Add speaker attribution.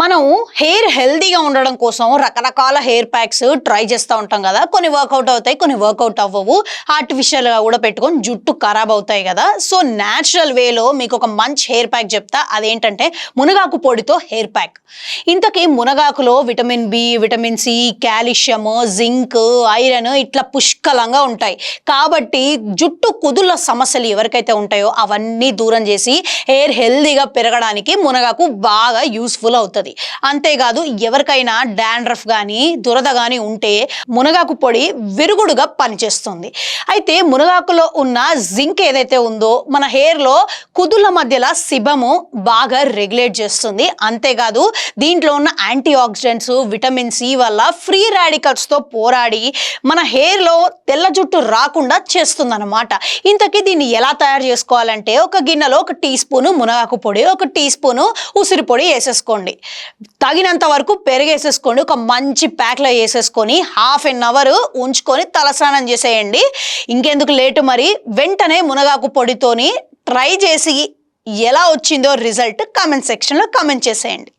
Speaker 1: మనం హెయిర్ హెల్దీగా ఉండడం కోసం రకరకాల హెయిర్ ప్యాక్స్ ట్రై చేస్తూ ఉంటాం కదా. కొన్ని వర్కౌట్ అవుతాయి కొన్ని వర్కౌట్ అవ్వవు. ఆర్టిఫిషియల్గా కూడా పెట్టుకొని జుట్టు ఖరాబ్ అవుతాయి కదా. సో న్యాచురల్ వేలో మీకు ఒక మంచి హెయిర్ ప్యాక్ చెప్తా. అదేంటంటే మునగాకు పొడితో హెయిర్ ప్యాక్ ఇంతకీ మునగాకులో vitamin B vitamin C calcium zinc iron ఇట్లా పుష్కలంగా ఉంటాయి. కాబట్టి జుట్టు కుదుళ్ళ సమస్యలు ఎవరికైతే ఉంటాయో అవన్నీ దూరం చేసి హెయిర్ హెల్దీగా పెరగడానికి మునగాకు బాగా యూస్ఫుల్ అవుతుంది. అంతేకాదు ఎవరికైనా డాండ్రఫ్ కానీ దురద కానీ ఉంటే మునగాకు పొడి విరుగుడుగా పనిచేస్తుంది. అయితే మునగాకులో ఉన్న జింక్ ఏదైతే ఉందో మన హెయిర్లో కుదుల మధ్యలో శిభము బాగా రెగ్యులేట్ చేస్తుంది. అంతేకాదు దీంట్లో ఉన్న యాంటీ ఆక్సిడెంట్స్ విటమిన్ సి వల్ల ఫ్రీ రాడికల్స్తో పోరాడి మన హెయిర్లో తెల్ల జుట్టు రాకుండా చేస్తుందన్నమాట. ఇంతకీ దీన్ని ఎలా తయారు చేసుకోవాలంటే ఒక గిన్నెలో ఒక టీ స్పూను మునగాకు పొడి ఒక టీ స్పూను ఉసిరి పొడి వేసేసుకోండి. తగినంత వరకు పెరిగేసేసుకోండి. ఒక మంచి ప్యాక్లో వేసేసుకొని హాఫ్ అన్ అవర్ ఉంచుకొని తలస్నానం చేసేయండి. ఇంకెందుకు లేటు మరి? వెంటనే మునగాకు పొడితోని ట్రై చేసి ఎలా వచ్చిందో రిజల్ట్ కామెంట్ సెక్షన్లో కామెంట్ చేసేయండి.